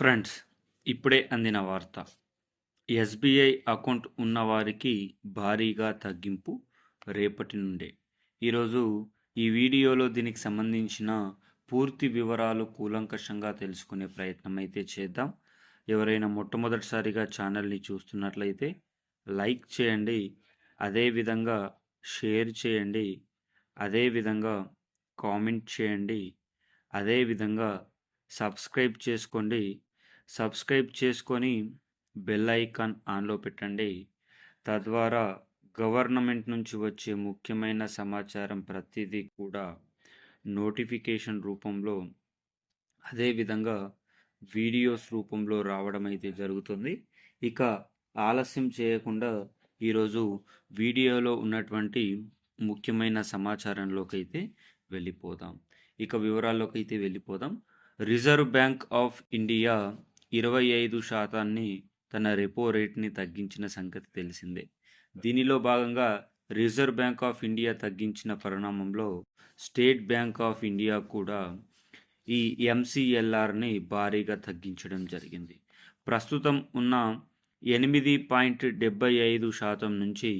Friends ఇప్పుడే అందిన వార్త. ఎస్బీఐ అకౌంట్ ఉన్నవారికి భారీగా తగ్గింపు రేపటి నుండే. ఈరోజు ఈ వీడియోలో దీనికి సంబంధించిన పూర్తి వివరాలు కూలంకషంగా తెలుసుకునే ప్రయత్నం అయితే చేద్దాం. ఎవరైనా మొట్టమొదటిసారిగా ఛానల్ని చూస్తున్నట్లయితే లైక్ చేయండి అదేవిధంగా షేర్ చేయండి అదేవిధంగా కామెంట్ చేయండి అదేవిధంగా సబ్స్క్రైబ్ చేసుకోండి. సబ్స్క్రైబ్ చేసుకొని బెల్ ఐకాన్ ఆన్లో పెట్టండి. తద్వారా గవర్నమెంట్ నుంచి వచ్చే ముఖ్యమైన సమాచారం ప్రతిదీ కూడా నోటిఫికేషన్ రూపంలో అదేవిధంగా వీడియోస్ రూపంలో రావడం అయితే జరుగుతుంది. ఇక ఆలస్యం చేయకుండా ఈరోజు వీడియోలో ఉన్నటువంటి ముఖ్యమైన సమాచారంలోకి అయితే వెళ్ళిపోదాం. ఇక వివరాల్లోకి అయితే వెళ్ళిపోదాం. రిజర్వ్ బ్యాంక్ ఆఫ్ ఇండియా ఇరవై ఐదు శాతాన్ని తన రెపో రేట్ని తగ్గించిన సంగతి తెలిసిందే. దీనిలో భాగంగా రిజర్వ్ బ్యాంక్ ఆఫ్ ఇండియా తగ్గించిన పరిణామంలో స్టేట్ బ్యాంక్ ఆఫ్ ఇండియా కూడా ఈ ఎంసీఎల్ఆర్ని భారీగా తగ్గించడం జరిగింది. ప్రస్తుతం ఉన్న ఎనిమిది పాయింట్ డెబ్బై ఐదు శాతం నుంచి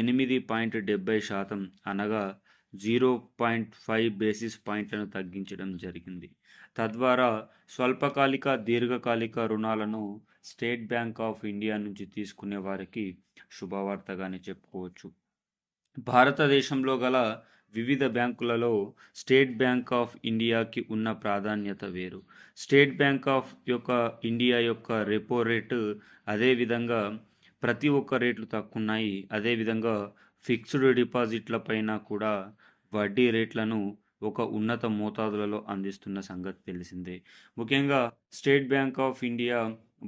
ఎనిమిది పాయింట్ డెబ్బై శాతం అనగా జీరో పాయింట్ ఫైవ్ బేసిస్ పాయింట్లను తగ్గించడం జరిగింది. తద్వారా స్వల్పకాలిక దీర్ఘకాలిక రుణాలను స్టేట్ బ్యాంక్ ఆఫ్ ఇండియా నుంచి తీసుకునే వారికి శుభవార్తగానే చెప్పుకోవచ్చు. భారతదేశంలో గల వివిధ బ్యాంకులలో స్టేట్ బ్యాంక్ ఆఫ్ ఇండియాకి ఉన్న ప్రాధాన్యత వేరు. స్టేట్ బ్యాంక్ ఆఫ్ యొక్క ఇండియా యొక్క రెపో రేటు అదేవిధంగా ప్రతి ఒక్క రేట్లు తక్కువ ఉన్నాయి అదేవిధంగా ఫిక్స్డ్ డిపాజిట్ల పైన కూడా వడ్డీ రేట్లను ఒక ఉన్నత మోతాదులలో అందిస్తున్న సంగతి తెలిసిందే. ముఖ్యంగా స్టేట్ బ్యాంక్ ఆఫ్ ఇండియా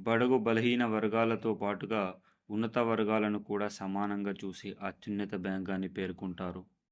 బడుగు బలహీన వర్గాలతో పాటుగా ఉన్నత వర్గాలను కూడా సమానంగా చూసి అత్యున్నత బ్యాంక్ అని పేర్కొంటారు.